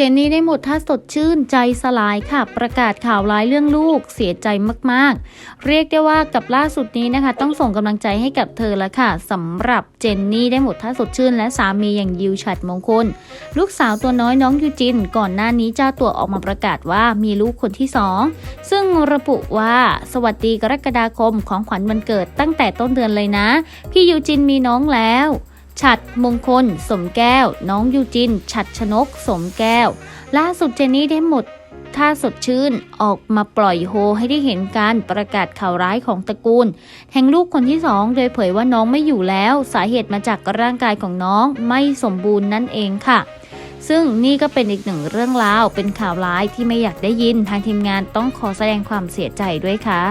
จนนี่ได้หมดท่าสดชื่นใจสลายค่ะ ประกาศข่าวร้ายเรื่องลูกเสียใจมากๆ เรียกได้ว่ากับล่าสุดนี้นะคะ ต้องส่งกำลังใจให้กับเธอแล้วค่ะสำหรับเจนนี่ได้หมดท่าสดชื่น และสามีอย่างยิวฉัดมงคล ลูกสาวตัวน้อยน้องยูจิน ก่อนหน้านี้เจ้าตัวออกมาประกาศว่ามีลูกคนที่สองซึ่งระบุว่าสวัสดีกรกฎาคมของขวัญวันเกิดตั้งแต่ต้นเดือนเลยนะ พี่ยูจินมีน้องแล้ว ฉัดมงคล สมแก้ว น้องยูจิน ฉัดชนก สมแก้ว ล่าสุดเจนนี่ได้หมดท่าสดชื่นออกมาปล่อยโฮให้ได้เห็นการประกาศข่าวร้ายของตระกูล แห่งลูกคนที่สองโดยเผยว่าน้องไม่อยู่แล้ว สาเหตุมาจากร่างกายของน้องไม่สมบูรณ์นั่นเองค่ะ ซึ่งนี่ก็เป็นอีกหนึ่งเรื่องราวเป็นข่าวร้ายที่ไม่อยากได้ยินทางทีมงานต้องขอแสดงความเสียใจด้วยค่ะ